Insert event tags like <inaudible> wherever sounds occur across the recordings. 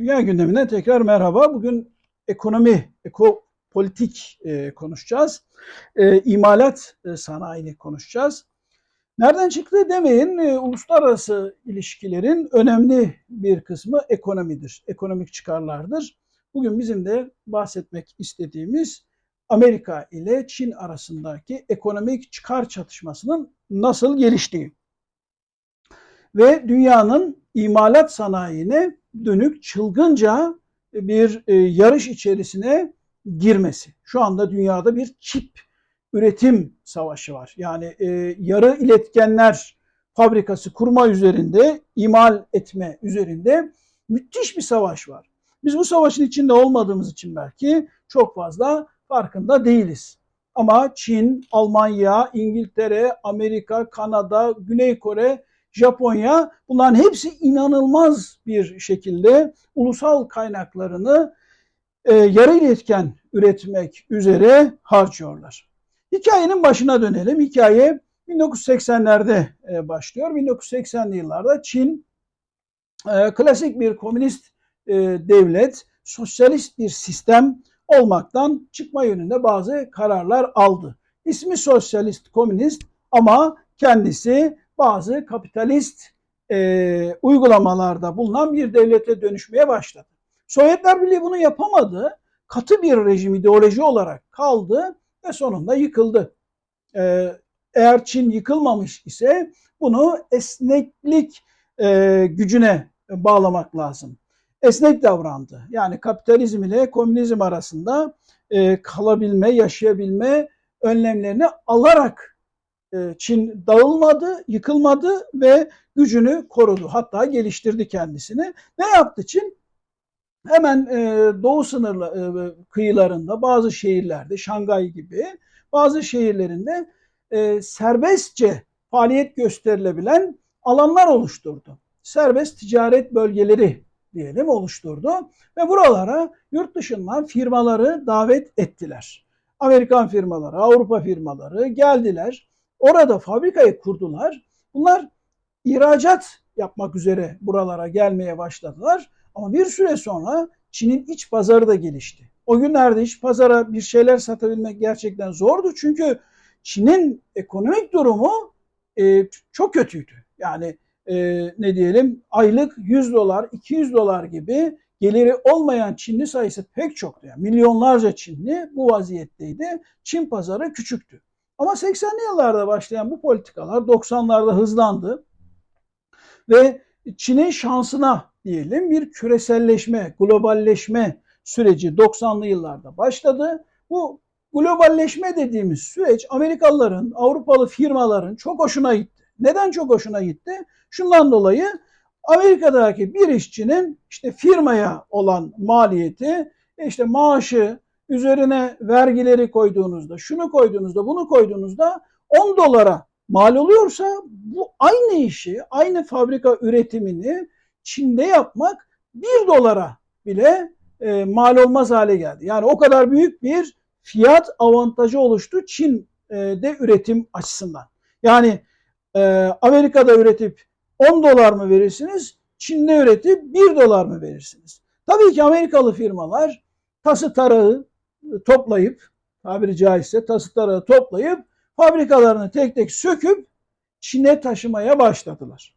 Dünya gündemine tekrar merhaba. Bugün ekonomi, ekopolitik e, konuşacağız. E, imalat e, sanayini konuşacağız. Nereden çıktı demeyin, e, uluslararası ilişkilerin önemli bir kısmı ekonomidir, ekonomik çıkarlardır. Bugün bizim de bahsetmek istediğimiz Amerika ile Çin arasındaki ekonomik çıkar çatışmasının nasıl geliştiği ve dünyanın imalat sanayine dönük çılgınca bir e, yarış içerisine girmesi. Şu anda dünyada bir çip üretim savaşı var. Yani e, yarı iletkenler fabrikası kurma üzerinde, imal etme üzerinde müthiş bir savaş var. Biz bu savaşın içinde olmadığımız için belki çok fazla farkında değiliz. Ama Çin, Almanya, İngiltere, Amerika, Kanada, Güney Kore Japonya bunların hepsi inanılmaz bir şekilde ulusal kaynaklarını e, yarı iletken üretmek üzere harcıyorlar. Hikayenin başına dönelim. Hikaye 1980'lerde e, başlıyor. 1980'li yıllarda Çin e, klasik bir komünist e, devlet, sosyalist bir sistem olmaktan çıkma yönünde bazı kararlar aldı. İsmi sosyalist, komünist ama kendisi bazı kapitalist e, uygulamalarda bulunan bir devlete dönüşmeye başladı. Sovyetler Birliği bunu yapamadı. Katı bir rejim ideoloji olarak kaldı ve sonunda yıkıldı. E, eğer Çin yıkılmamış ise bunu esneklik e, gücüne bağlamak lazım. Esnek davrandı. Yani kapitalizm ile komünizm arasında e, kalabilme, yaşayabilme önlemlerini alarak Çin dağılmadı, yıkılmadı ve gücünü korudu. Hatta geliştirdi kendisini. Ne yaptı Çin? Hemen e, doğu sınırlı e, kıyılarında bazı şehirlerde, Şangay gibi bazı şehirlerinde serbestçe faaliyet gösterilebilen alanlar oluşturdu. Serbest ticaret bölgeleri diyelim oluşturdu ve buralara yurt dışından firmaları davet ettiler. Amerikan firmaları, Avrupa firmaları geldiler Orada fabrikayı kurdular. Bunlar ihracat yapmak üzere buralara gelmeye başladılar. Ama bir süre sonra Çin'in iç pazarı da gelişti. O günlerde iç pazara bir şeyler satabilmek gerçekten zordu. Çünkü Çin'in ekonomik durumu e, çok kötüydü. Yani e, ne diyelim aylık 100 dolar, 200 dolar gibi geliri olmayan Çinli sayısı pek çoktu. Yani milyonlarca Çinli bu vaziyetteydi. Çin pazarı küçüktü. Ama 80'li yıllarda başlayan bu politikalar 90'larda hızlandı ve Çin'in şansına diyelim bir küreselleşme, globalleşme süreci 90'lı yıllarda başladı. Bu globalleşme dediğimiz süreç Amerikalıların, Avrupalı firmaların çok hoşuna gitti. Neden çok hoşuna gitti? Şundan dolayı Amerika'daki bir işçinin işte firmaya olan maliyeti, işte maaşı, üzerine vergileri koyduğunuzda, şunu koyduğunuzda, bunu koyduğunuzda 10 dolara mal oluyorsa bu aynı işi, aynı fabrika üretimini Çin'de yapmak 1 dolara bile e, mal olmaz hale geldi. Yani o kadar büyük bir fiyat avantajı oluştu Çin'de üretim açısından. Yani e, Amerika'da üretip 10 dolar mı verirsiniz, Çin'de üretip 1 dolar mı verirsiniz? Tabii ki Amerikalı firmalar tası tarağı, toplayıp tabiri caizse tasıtları toplayıp fabrikalarını tek tek söküp Çin'e taşımaya başladılar.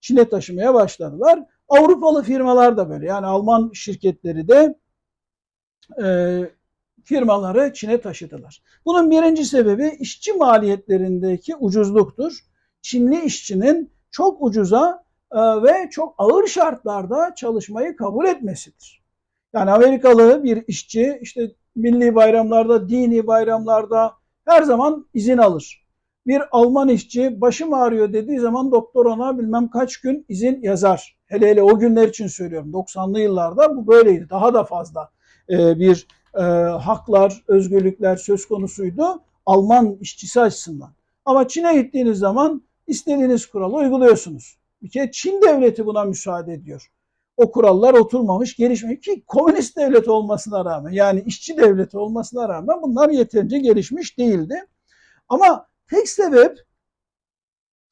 Çin'e taşımaya başladılar. Avrupalı firmalar da böyle. Yani Alman şirketleri de e, firmaları Çin'e taşıdılar. Bunun birinci sebebi işçi maliyetlerindeki ucuzluktur. Çinli işçinin çok ucuza e, ve çok ağır şartlarda çalışmayı kabul etmesidir. Yani Amerikalı bir işçi işte milli bayramlarda, dini bayramlarda her zaman izin alır. Bir Alman işçi başım ağrıyor dediği zaman doktor ona bilmem kaç gün izin yazar. Hele hele o günler için söylüyorum. 90'lı yıllarda bu böyleydi. Daha da fazla e, bir e, haklar, özgürlükler söz konusuydu Alman işçisi açısından. Ama Çin'e gittiğiniz zaman istediğiniz kuralı uyguluyorsunuz. Bir kere Çin devleti buna müsaade ediyor o kurallar oturmamış, gelişmemiş ki komünist devlet olmasına rağmen yani işçi devleti olmasına rağmen bunlar yeterince gelişmiş değildi. Ama tek sebep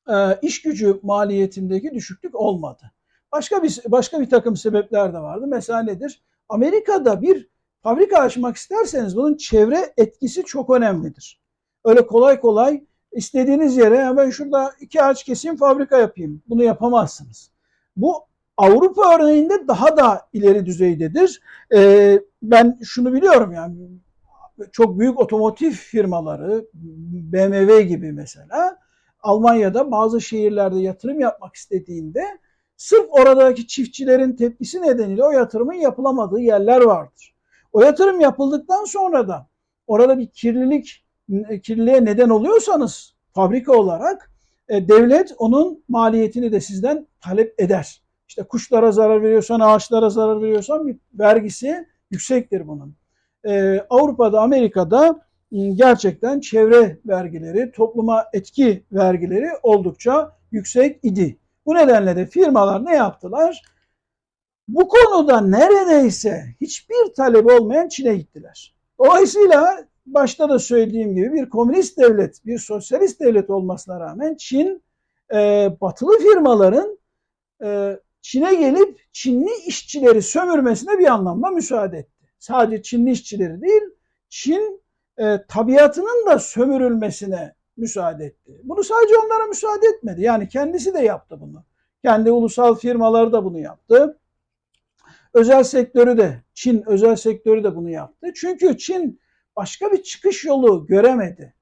e, iş gücü maliyetindeki düşüklük olmadı. başka bir başka bir takım sebepler de vardı. Mesela nedir? Amerika'da bir fabrika açmak isterseniz bunun çevre etkisi çok önemlidir. Öyle kolay kolay istediğiniz yere ben şurada iki ağaç keseyim fabrika yapayım. Bunu yapamazsınız. Bu Avrupa örneğinde daha da ileri düzeydedir. Ee, ben şunu biliyorum yani çok büyük otomotiv firmaları BMW gibi mesela Almanya'da bazı şehirlerde yatırım yapmak istediğinde sırf oradaki çiftçilerin tepkisi nedeniyle o yatırımın yapılamadığı yerler vardır. O yatırım yapıldıktan sonra da orada bir kirlilik kirliliğe neden oluyorsanız fabrika olarak e, devlet onun maliyetini de sizden talep eder. İşte kuşlara zarar veriyorsan, ağaçlara zarar veriyorsan bir vergisi yüksektir bunun. Ee, Avrupa'da, Amerika'da gerçekten çevre vergileri, topluma etki vergileri oldukça yüksek idi. Bu nedenle de firmalar ne yaptılar? Bu konuda neredeyse hiçbir talep olmayan Çin'e gittiler. Dolayısıyla başta da söylediğim gibi bir komünist devlet, bir sosyalist devlet olmasına rağmen Çin e, batılı firmaların e, Çin'e gelip Çinli işçileri sömürmesine bir anlamda müsaade etti. Sadece Çinli işçileri değil, Çin e, tabiatının da sömürülmesine müsaade etti. Bunu sadece onlara müsaade etmedi. Yani kendisi de yaptı bunu. Kendi ulusal firmaları da bunu yaptı. Özel sektörü de, Çin özel sektörü de bunu yaptı. Çünkü Çin başka bir çıkış yolu göremedi.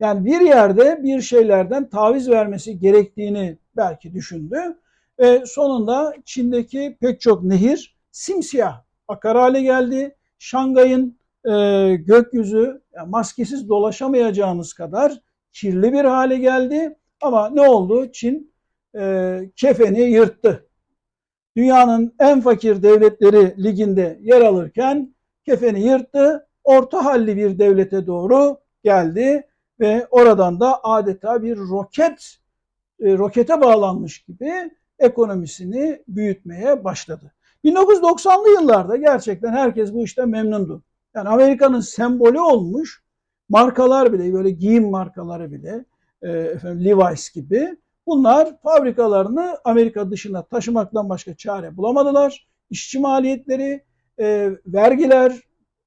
Yani bir yerde bir şeylerden taviz vermesi gerektiğini belki düşündü. Ve sonunda Çin'deki pek çok nehir simsiyah akar hale geldi. Şangay'ın e, gökyüzü yani maskesiz dolaşamayacağınız kadar kirli bir hale geldi. Ama ne oldu? Çin e, kefeni yırttı. Dünyanın en fakir devletleri liginde yer alırken kefeni yırttı. Orta halli bir devlete doğru geldi ve oradan da adeta bir roket e, rokete bağlanmış gibi ekonomisini büyütmeye başladı. 1990'lı yıllarda gerçekten herkes bu işten memnundu. Yani Amerika'nın sembolü olmuş markalar bile böyle giyim markaları bile e, efendim Levi's gibi bunlar fabrikalarını Amerika dışına taşımaktan başka çare bulamadılar. İşçi maliyetleri, e, vergiler,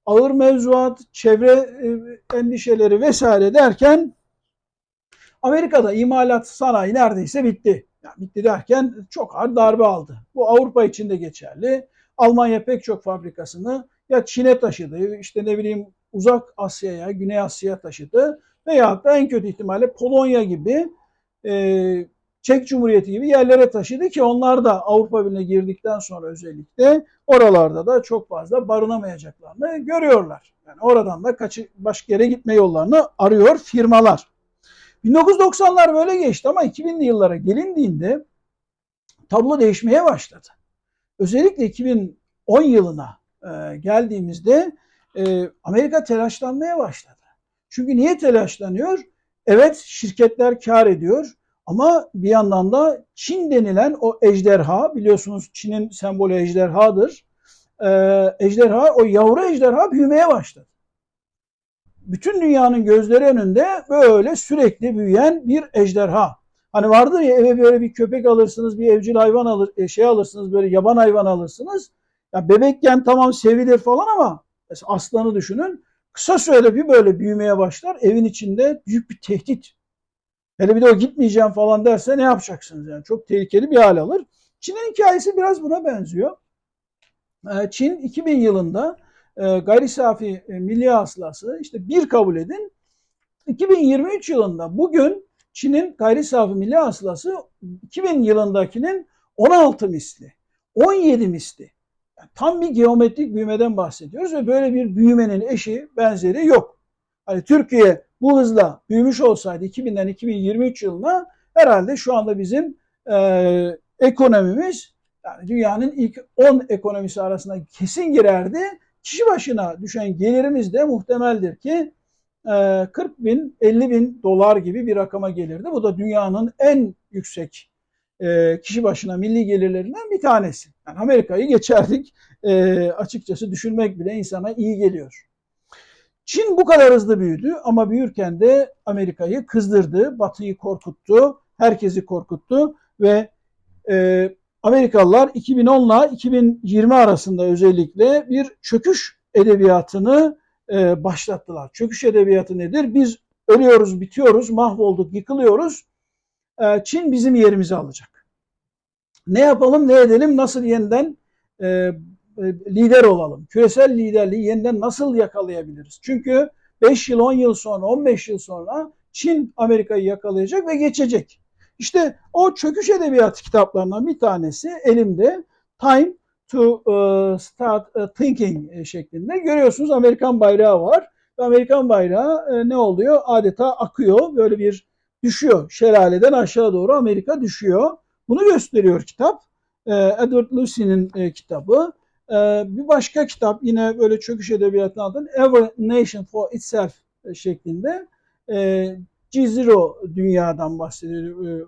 ağır mevzuat, çevre e, endişeleri vesaire derken Amerika'da imalat sanayi neredeyse bitti. Yani bitti derken çok ağır darbe aldı. Bu Avrupa için de geçerli. Almanya pek çok fabrikasını ya Çin'e taşıdı, işte ne bileyim uzak Asya'ya, Güney Asya'ya taşıdı veya da en kötü ihtimalle Polonya gibi e, Çek Cumhuriyeti gibi yerlere taşıdı ki onlar da Avrupa Birliği'ne girdikten sonra özellikle oralarda da çok fazla barınamayacaklarını görüyorlar. Yani oradan da kaçı, başka yere gitme yollarını arıyor firmalar. 1990'lar böyle geçti ama 2000'li yıllara gelindiğinde tablo değişmeye başladı. Özellikle 2010 yılına e, geldiğimizde e, Amerika telaşlanmaya başladı. Çünkü niye telaşlanıyor? Evet şirketler kar ediyor ama bir yandan da Çin denilen o ejderha biliyorsunuz Çin'in sembolü ejderhadır. E, ejderha o yavru ejderha büyümeye başladı bütün dünyanın gözleri önünde böyle sürekli büyüyen bir ejderha. Hani vardır ya eve böyle bir köpek alırsınız, bir evcil hayvan alır, e, şey alırsınız, böyle yaban hayvan alırsınız. Ya bebekken tamam sevilir falan ama aslanı düşünün. Kısa sürede bir böyle büyümeye başlar. Evin içinde büyük bir tehdit. Hele bir de o gitmeyeceğim falan derse ne yapacaksınız yani? Çok tehlikeli bir hal alır. Çin'in hikayesi biraz buna benziyor. Ee, Çin 2000 yılında e, gayri safi e, milli hasılası işte bir kabul edin. 2023 yılında bugün Çin'in gayri safi milli hasılası 2000 yılındakinin 16 misli, 17 misli. Yani tam bir geometrik büyümeden bahsediyoruz ve böyle bir büyümenin eşi benzeri yok. Hani Türkiye bu hızla büyümüş olsaydı 2000'den 2023 yılına herhalde şu anda bizim e, ekonomimiz yani dünyanın ilk 10 ekonomisi arasında kesin girerdi kişi başına düşen gelirimiz de muhtemeldir ki 40 e, bin 50 bin dolar gibi bir rakama gelirdi. Bu da dünyanın en yüksek e, kişi başına milli gelirlerinden bir tanesi. Yani Amerika'yı geçerdik e, açıkçası düşünmek bile insana iyi geliyor. Çin bu kadar hızlı büyüdü ama büyürken de Amerika'yı kızdırdı, Batı'yı korkuttu, herkesi korkuttu ve Amerikalılar 2010 ile 2020 arasında özellikle bir çöküş edebiyatını e, başlattılar. Çöküş edebiyatı nedir? Biz ölüyoruz, bitiyoruz, mahvolduk, yıkılıyoruz. E, Çin bizim yerimizi alacak. Ne yapalım, ne edelim, nasıl yeniden e, e, lider olalım? Küresel liderliği yeniden nasıl yakalayabiliriz? Çünkü 5 yıl, 10 yıl sonra, 15 yıl sonra Çin Amerika'yı yakalayacak ve geçecek. İşte o çöküş edebiyatı kitaplarından bir tanesi elimde Time to uh, Start uh, Thinking şeklinde. Görüyorsunuz Amerikan bayrağı var. Amerikan bayrağı e, ne oluyor? Adeta akıyor. Böyle bir düşüyor. Şelaleden aşağı doğru Amerika düşüyor. Bunu gösteriyor kitap. E, Edward Lucy'nin e, kitabı. E, bir başka kitap yine böyle çöküş edebiyatına adın Every Nation for Itself e, şeklinde. G-Zero dünyadan bahsediyor e,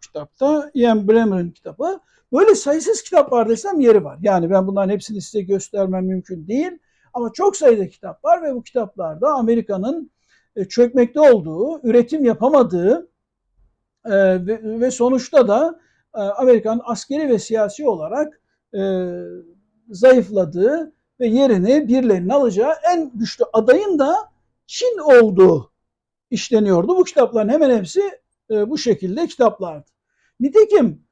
kitapta. Ian Bremmer'ın kitabı. Böyle sayısız kitap var desem yeri var. Yani ben bunların hepsini size göstermem mümkün değil. Ama çok sayıda kitap var ve bu kitaplarda Amerika'nın e, çökmekte olduğu, üretim yapamadığı e, ve sonuçta da Amerika'nın askeri ve siyasi olarak zayıfladığı ve yerini birilerinin alacağı en güçlü adayın da Çin olduğu işleniyordu. Bu kitapların hemen hepsi bu şekilde kitaplardı. Nitekim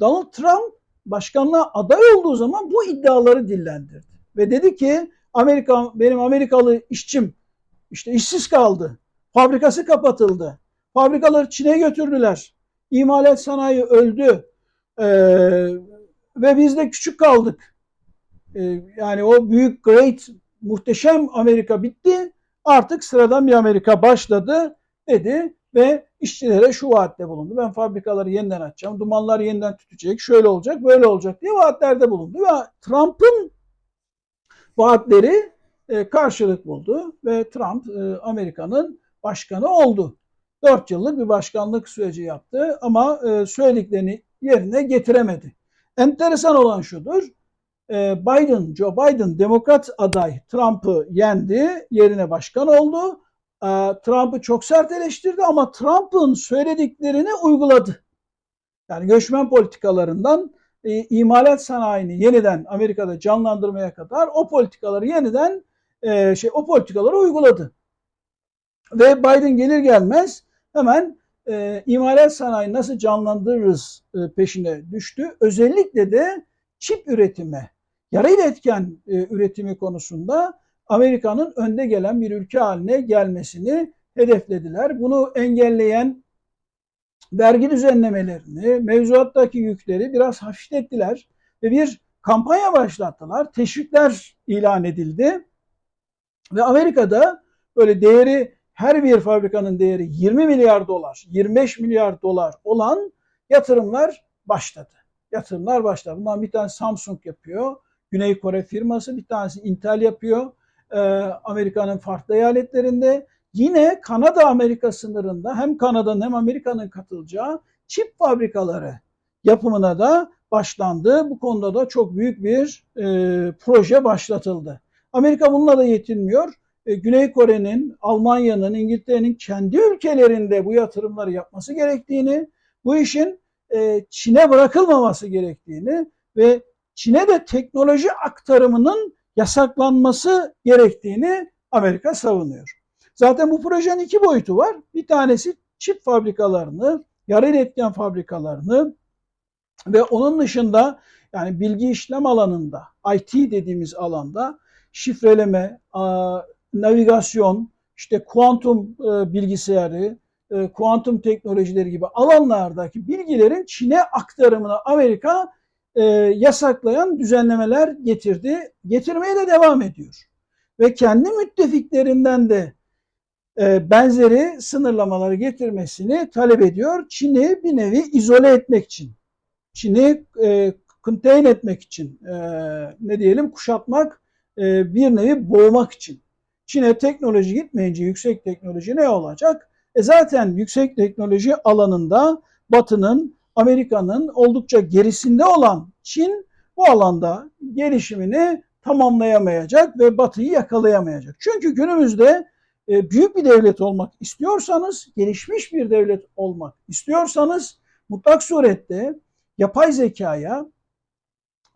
Donald Trump başkanlığa aday olduğu zaman bu iddiaları dillendirdi. Ve dedi ki Amerika benim Amerikalı işçim işte işsiz kaldı. Fabrikası kapatıldı. Fabrikaları Çin'e götürdüler. İmalat sanayi öldü. Ee, ve biz de küçük kaldık. Ee, yani o büyük, great, muhteşem Amerika bitti. Artık sıradan bir Amerika başladı dedi ve işçilere şu vaatte bulundu. Ben fabrikaları yeniden açacağım, dumanlar yeniden tütecek, şöyle olacak, böyle olacak diye vaatlerde bulundu. Ve Trump'ın vaatleri e, karşılık buldu ve Trump e, Amerika'nın başkanı oldu. Dört yıllık bir başkanlık süreci yaptı ama e, söylediklerini yerine getiremedi. Enteresan olan şudur, Biden, Joe Biden demokrat aday Trump'ı yendi, yerine başkan oldu. Trump'ı çok sert eleştirdi ama Trump'ın söylediklerini uyguladı. Yani göçmen politikalarından e, imalat sanayini yeniden Amerika'da canlandırmaya kadar o politikaları yeniden e, şey o politikaları uyguladı. Ve Biden gelir gelmez hemen e, imalat sanayi nasıl canlandırırız e, peşine düştü. Özellikle de çip üretimi, yarı iletken e, üretimi konusunda Amerika'nın önde gelen bir ülke haline gelmesini hedeflediler. Bunu engelleyen vergi düzenlemelerini, mevzuattaki yükleri biraz hafiflettiler ve bir kampanya başlattılar. Teşvikler ilan edildi. Ve Amerika'da böyle değeri her bir fabrikanın değeri 20 milyar dolar, 25 milyar dolar olan yatırımlar başladı. Yatırımlar başladı. Bundan bir tane Samsung yapıyor. Güney Kore firması bir tanesi Intel yapıyor. Ee, Amerika'nın farklı eyaletlerinde. Yine Kanada-Amerika sınırında hem Kanada'nın hem Amerika'nın katılacağı çip fabrikaları yapımına da başlandı. Bu konuda da çok büyük bir e, proje başlatıldı. Amerika bununla da yetinmiyor. E, Güney Kore'nin, Almanya'nın, İngiltere'nin kendi ülkelerinde bu yatırımları yapması gerektiğini, bu işin e, Çin'e bırakılmaması gerektiğini ve Çin'e de teknoloji aktarımının yasaklanması gerektiğini Amerika savunuyor. Zaten bu projenin iki boyutu var. Bir tanesi çip fabrikalarını, yarı iletken fabrikalarını ve onun dışında yani bilgi işlem alanında, IT dediğimiz alanda şifreleme, navigasyon, işte kuantum e, bilgisayarı, e, kuantum teknolojileri gibi alanlardaki bilgilerin Çin'e aktarımını Amerika e, yasaklayan düzenlemeler getirdi. Getirmeye de devam ediyor. Ve kendi müttefiklerinden de e, benzeri sınırlamaları getirmesini talep ediyor. Çin'i bir nevi izole etmek için. Çin'i e, contain etmek için, e, ne diyelim kuşatmak, e, bir nevi boğmak için. Çin'e teknoloji gitmeyince yüksek teknoloji ne olacak? E zaten yüksek teknoloji alanında Batı'nın, Amerika'nın oldukça gerisinde olan Çin bu alanda gelişimini tamamlayamayacak ve Batı'yı yakalayamayacak. Çünkü günümüzde e, büyük bir devlet olmak istiyorsanız, gelişmiş bir devlet olmak istiyorsanız mutlak surette yapay zekaya,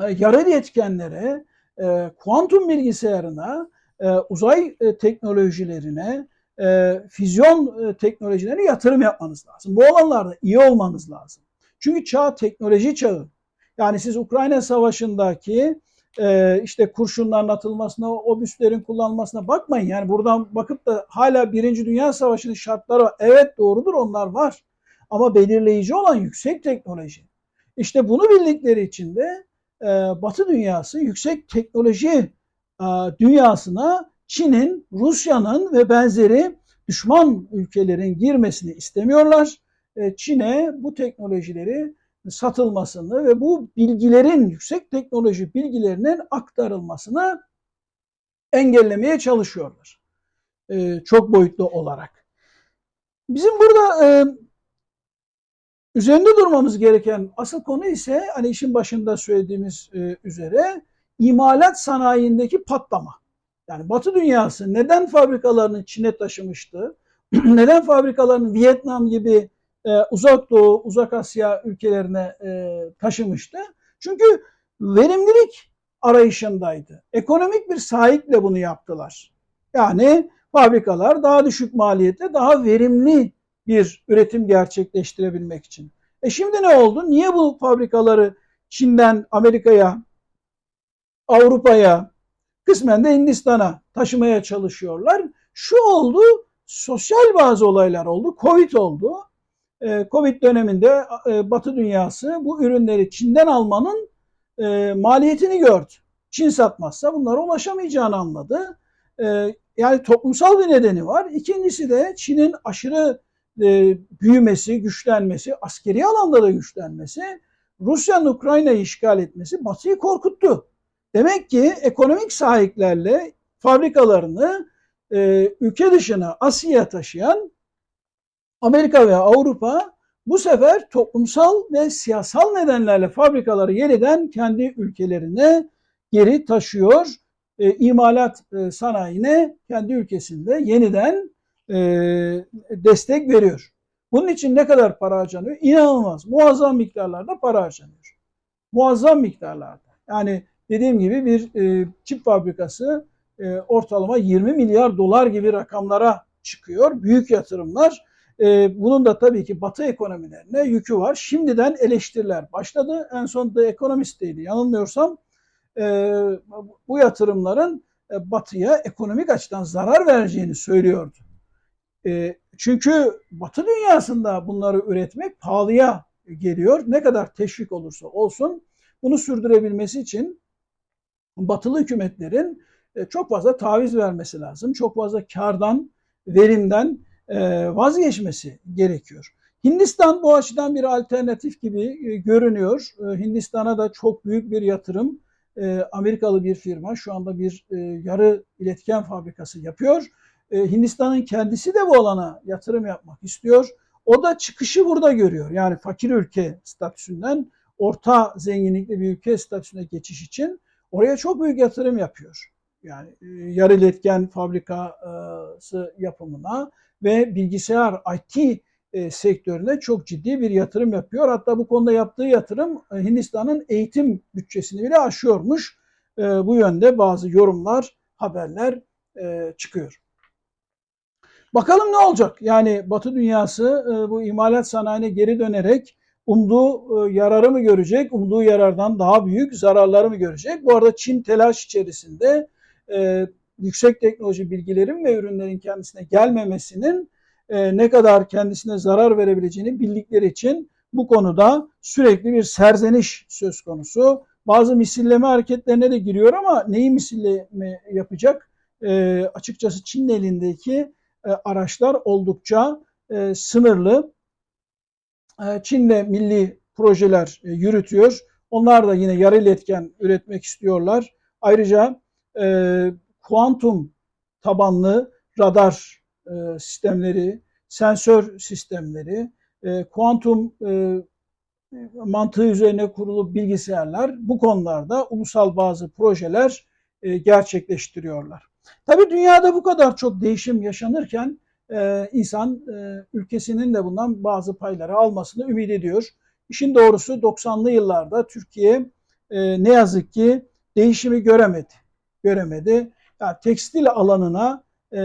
e, yarı iletkenlere, e, kuantum bilgisayarına, uzay teknolojilerine, füzyon teknolojilerine yatırım yapmanız lazım. Bu alanlarda iyi olmanız lazım. Çünkü çağ teknoloji çağı. Yani siz Ukrayna Savaşı'ndaki e, işte kurşunların atılmasına, obüslerin kullanılmasına bakmayın. Yani buradan bakıp da hala Birinci Dünya Savaşı'nın şartları var. Evet doğrudur onlar var. Ama belirleyici olan yüksek teknoloji. İşte bunu bildikleri için de e, Batı dünyası yüksek teknoloji e, dünyasına Çin'in, Rusya'nın ve benzeri düşman ülkelerin girmesini istemiyorlar. E, Çin'e bu teknolojileri satılmasını ve bu bilgilerin, yüksek teknoloji bilgilerinin aktarılmasını engellemeye çalışıyorlar. E, çok boyutlu olarak. Bizim burada e, üzerinde durmamız gereken asıl konu ise hani işin başında söylediğimiz üzere imalat sanayindeki patlama. Yani Batı dünyası neden fabrikalarını Çin'e taşımıştı? <clears throat> neden fabrikalarını Vietnam gibi e, uzak doğu, uzak Asya ülkelerine e, taşımıştı. Çünkü verimlilik arayışındaydı. Ekonomik bir sahiple bunu yaptılar. Yani fabrikalar daha düşük maliyette daha verimli bir üretim gerçekleştirebilmek için. E şimdi ne oldu? Niye bu fabrikaları Çin'den Amerika'ya, Avrupa'ya, kısmen de Hindistan'a taşımaya çalışıyorlar? Şu oldu, sosyal bazı olaylar oldu, Covid oldu. Ee, Covid döneminde e, Batı dünyası bu ürünleri Çin'den almanın e, maliyetini gördü. Çin satmazsa bunlara ulaşamayacağını anladı. Ee, yani toplumsal bir nedeni var. İkincisi de Çin'in aşırı e, büyümesi, güçlenmesi, askeri alanda da güçlenmesi, Rusya'nın Ukrayna'yı işgal etmesi Batı'yı korkuttu. Demek ki ekonomik sahiplerle fabrikalarını ülke dışına Asya'ya taşıyan Amerika ve Avrupa bu sefer toplumsal ve siyasal nedenlerle fabrikaları yeniden kendi ülkelerine geri taşıyor. E, imalat e, sanayine kendi ülkesinde yeniden e, destek veriyor. Bunun için ne kadar para harcanıyor? İnanılmaz. Muazzam miktarlarda para harcanıyor. Muazzam miktarlarda. Yani dediğim gibi bir e, çip fabrikası e, ortalama 20 milyar dolar gibi rakamlara çıkıyor. Büyük yatırımlar. E, bunun da tabii ki batı ekonomilerine yükü var. Şimdiden eleştiriler başladı. En son The Economist'teydi yanılmıyorsam. E, bu yatırımların e, batıya ekonomik açıdan zarar vereceğini söylüyordu. E, çünkü batı dünyasında bunları üretmek pahalıya geliyor. Ne kadar teşvik olursa olsun bunu sürdürebilmesi için batılı hükümetlerin e, çok fazla taviz vermesi lazım. Çok fazla kardan, verimden vazgeçmesi gerekiyor. Hindistan bu açıdan bir alternatif gibi e, görünüyor. Hindistan'a da çok büyük bir yatırım Amerikalı bir firma şu anda bir yarı iletken fabrikası yapıyor. Hindistan'ın kendisi de bu alana yatırım yapmak istiyor. O da çıkışı burada görüyor. Yani fakir ülke statüsünden orta zenginlikli bir ülke statüsüne geçiş için oraya çok büyük yatırım yapıyor. Yani yarı iletken fabrikası yapımına ve bilgisayar IT e, sektörüne çok ciddi bir yatırım yapıyor. Hatta bu konuda yaptığı yatırım e, Hindistan'ın eğitim bütçesini bile aşıyormuş. E, bu yönde bazı yorumlar, haberler çıkıyor. Bakalım ne olacak? Yani Batı dünyası bu imalat sanayine geri dönerek umduğu yararı mı görecek, umduğu yarardan daha büyük zararları mı görecek? Bu arada Çin telaş içerisinde yüksek teknoloji bilgilerin ve ürünlerin kendisine gelmemesinin e, ne kadar kendisine zarar verebileceğini bildikleri için bu konuda sürekli bir serzeniş söz konusu. Bazı misilleme hareketlerine de giriyor ama neyi misilleme yapacak? E, açıkçası Çin'in elindeki e, araçlar oldukça e, sınırlı. E, Çin'de milli projeler e, yürütüyor. Onlar da yine yarı iletken üretmek istiyorlar. Ayrıca e, kuantum tabanlı radar e, sistemleri, sensör sistemleri, e, kuantum e, mantığı üzerine kurulu bilgisayarlar bu konularda ulusal bazı projeler e, gerçekleştiriyorlar. Tabii dünyada bu kadar çok değişim yaşanırken e, insan e, ülkesinin de bundan bazı payları almasını ümit ediyor. işin doğrusu 90'lı yıllarda Türkiye e, ne yazık ki değişimi göremedi. Göremedi. Yani tekstil alanına e,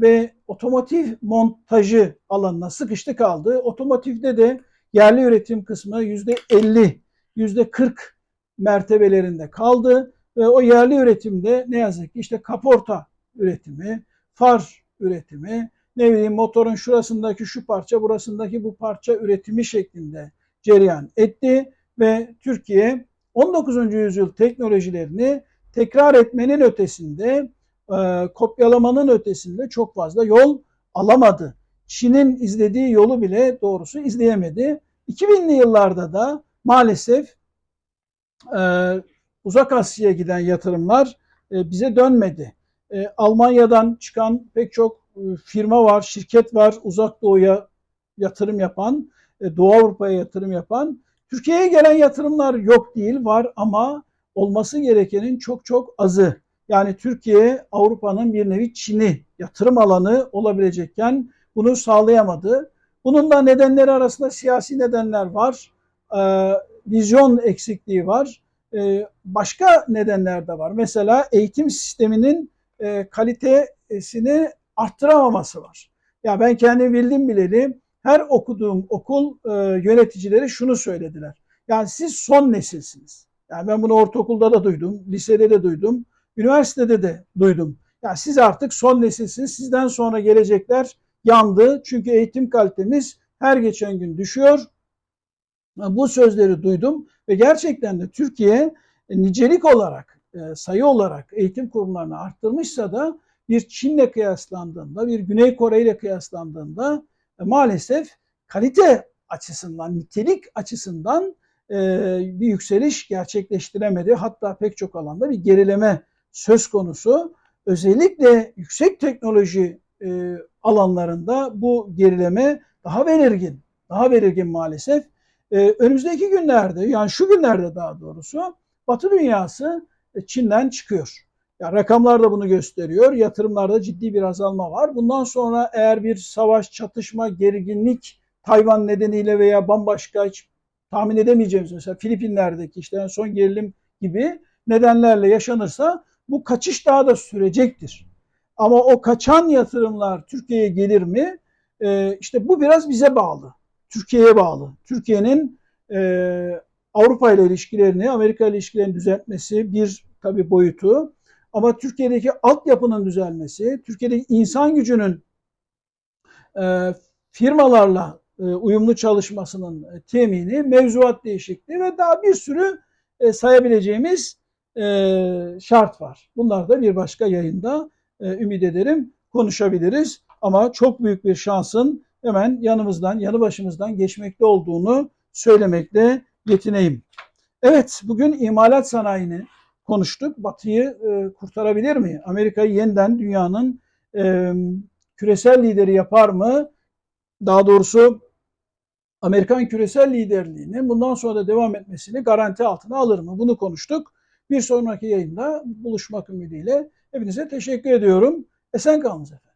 ve otomotiv montajı alanına sıkıştı kaldı. Otomotivde de yerli üretim kısmı yüzde 50, yüzde 40 mertebelerinde kaldı ve o yerli üretimde ne yazık ki işte kaporta üretimi, far üretimi, ne bileyim motorun şurasındaki şu parça, burasındaki bu parça üretimi şeklinde cereyan etti ve Türkiye 19. yüzyıl teknolojilerini tekrar etmenin ötesinde, e, kopyalamanın ötesinde çok fazla yol alamadı. Çin'in izlediği yolu bile doğrusu izleyemedi. 2000'li yıllarda da maalesef e, uzak Asya'ya giden yatırımlar e, bize dönmedi. E, Almanya'dan çıkan pek çok e, firma var, şirket var uzak doğuya yatırım yapan, e, Doğu Avrupa'ya yatırım yapan. Türkiye'ye gelen yatırımlar yok değil, var ama olması gerekenin çok çok azı. Yani Türkiye Avrupa'nın bir nevi Çin'i yatırım alanı olabilecekken bunu sağlayamadı. Bunun da nedenleri arasında siyasi nedenler var, e, vizyon eksikliği var, e, başka nedenler de var. Mesela eğitim sisteminin e, kalitesini arttıramaması var. Ya ben kendi bildim bileli her okuduğum okul e, yöneticileri şunu söylediler. Yani siz son nesilsiniz. Yani ben bunu ortaokulda da duydum, lisede de duydum, üniversitede de duydum. Yani siz artık son nesilsiniz. Sizden sonra gelecekler yandı. Çünkü eğitim kalitemiz her geçen gün düşüyor. Bu sözleri duydum ve gerçekten de Türkiye nicelik olarak, e, sayı olarak eğitim kurumlarını arttırmışsa da bir Çin'le kıyaslandığında, bir Güney Kore ile kıyaslandığında e, maalesef kalite açısından, nitelik açısından e, bir yükseliş gerçekleştiremedi. Hatta pek çok alanda bir gerileme söz konusu. Özellikle yüksek teknoloji e, alanlarında bu gerileme daha belirgin, daha belirgin maalesef. Önümüzdeki günlerde, yani şu günlerde daha doğrusu Batı dünyası Çin'den çıkıyor. Ya rakamlar da bunu gösteriyor. Yatırımlarda ciddi bir azalma var. Bundan sonra eğer bir savaş, çatışma, gerginlik Tayvan nedeniyle veya bambaşka hiç tahmin edemeyeceğimiz mesela Filipinler'deki işte en son gerilim gibi nedenlerle yaşanırsa bu kaçış daha da sürecektir. Ama o kaçan yatırımlar Türkiye'ye gelir mi? Ee, işte bu biraz bize bağlı. Türkiye'ye bağlı. Türkiye'nin e, Avrupa ile ilişkilerini, Amerika ile ilişkilerini düzeltmesi bir tabii boyutu. Ama Türkiye'deki altyapının düzelmesi, Türkiye'deki insan gücünün e, firmalarla e, uyumlu çalışmasının e, temini, mevzuat değişikliği ve daha bir sürü e, sayabileceğimiz e, şart var. Bunlar da bir başka yayında e, ümit ederim konuşabiliriz. Ama çok büyük bir şansın hemen yanımızdan, yanı başımızdan geçmekte olduğunu söylemekle yetineyim. Evet, bugün imalat sanayini konuştuk. Batı'yı e, kurtarabilir mi? Amerika'yı yeniden dünyanın e, küresel lideri yapar mı? Daha doğrusu Amerikan küresel liderliğini bundan sonra da devam etmesini garanti altına alır mı? Bunu konuştuk. Bir sonraki yayında buluşmak ümidiyle hepinize teşekkür ediyorum. Esen kalınız efendim.